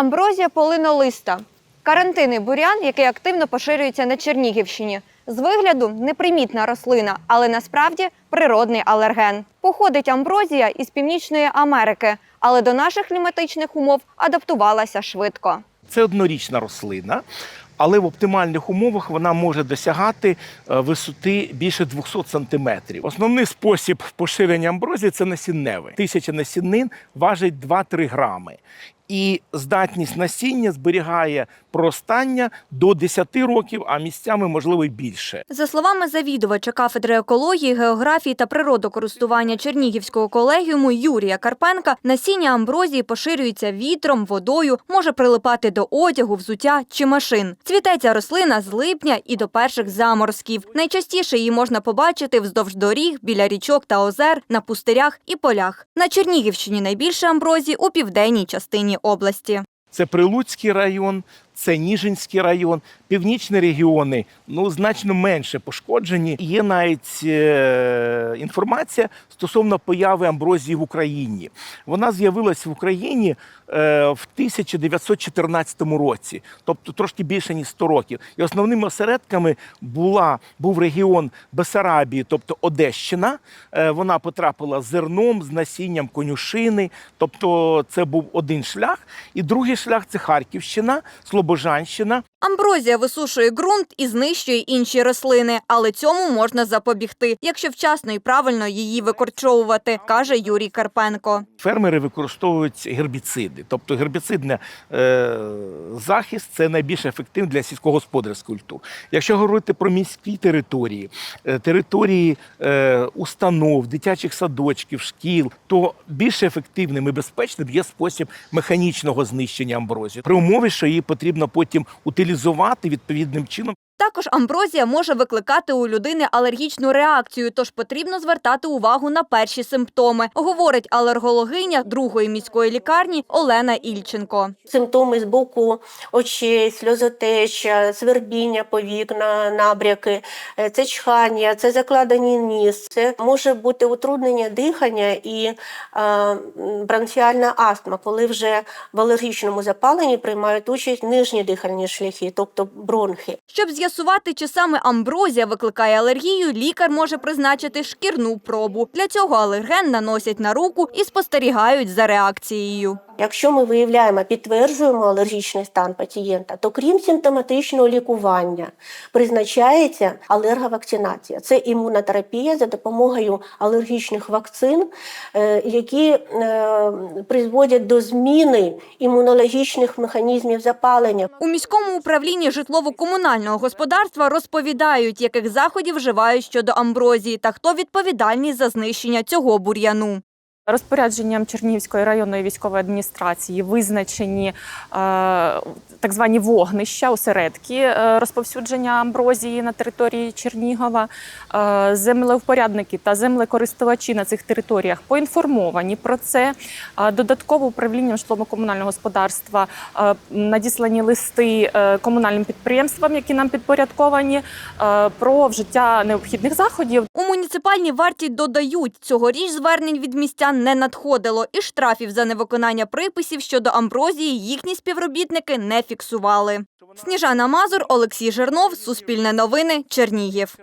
Амброзія полинолиста. Карантинний бурян, який активно поширюється на Чернігівщині. З вигляду непримітна рослина, але насправді природний алерген. Походить амброзія із Північної Америки, але до наших кліматичних умов адаптувалася швидко. Це однорічна рослина, але в оптимальних умовах вона може досягати е, висоти більше 200 сантиметрів. Основний спосіб поширення амброзії це насінневий. Тисяча насінин важить 2-3 грами. І здатність насіння зберігає проростання до 10 років, а місцями можливо й більше. За словами завідувача кафедри екології, географії та природокористування Чернігівського колегіуму Юрія Карпенка, насіння амброзії поширюється вітром, водою, може прилипати до одягу, взуття чи машин. Цвіте ця рослина з липня і до перших заморозків. Найчастіше її можна побачити вздовж доріг, біля річок та озер, на пустирях і полях. На Чернігівщині найбільше амброзії у південній частині області. Це Прилуцький район, це Ніжинський район, північні регіони ну значно менше пошкоджені. Є навіть е, інформація стосовно появи амброзії в Україні. Вона з'явилась в Україні е, в 1914 році, тобто трошки більше ніж 100 років. І основними осередками була був регіон Бесарабії, тобто Одещина. Е, вона потрапила з зерном, з насінням конюшини. Тобто, це був один шлях. І другий шлях це Харківщина, Слобожанщина. Амброзія висушує ґрунт і знищує інші рослини, але цьому можна запобігти, якщо вчасно і правильно її викорчовувати, каже Юрій Карпенко. Фермери використовують гербіциди, тобто гербіцидний е, захист це найбільш ефективний для сільськогосподарських культур. Якщо говорити про міські території, е, території е, установ, дитячих садочків, шкіл, то більш ефективним і безпечним є спосіб механічного знищення амброзії при умові, що її потрібно потім утилізувати відповідним чином. Також амброзія може викликати у людини алергічну реакцію, тож потрібно звертати увагу на перші симптоми, говорить алергологиня другої міської лікарні Олена Ільченко. Симптоми з боку очей, сльозотеча, свербіння повік на набряки, е, це чхання, це закладені ніс, це може бути утруднення дихання і е, бронхіальна астма, коли вже в алергічному запаленні приймають участь нижні дихальні шляхи, тобто бронхи. Щоб з'ясувати, чи саме амброзія викликає алергію, лікар може призначити шкірну пробу. Для цього алерген наносять на руку і спостерігають за реакцією. Якщо ми виявляємо, підтверджуємо алергічний стан пацієнта, то крім симптоматичного лікування призначається алерговакцинація. Це імунотерапія за допомогою алергічних вакцин, е, які е, призводять до зміни імунологічних механізмів запалення. У міському управлінні житлово-комунального господарства розповідають, яких заходів вживають щодо амброзії та хто відповідальний за знищення цього бур'яну. Розпорядженням Чернігівської районної військової адміністрації визначені е, так звані вогнища, осередки е, розповсюдження амброзії на території Чернігова. Е, землевпорядники та землекористувачі на цих територіях поінформовані про це. Е, додатково управлінням житлово-комунального господарства е, надіслані листи е, комунальним підприємствам, які нам підпорядковані, е, про вжиття необхідних заходів У муніципальній варті додають, цьогоріч звернень від містян не надходило, і штрафів за невиконання приписів щодо амброзії їхні співробітники не фіксували. Сніжана Мазур, Олексій Жернов, Суспільне новини, Чернігів.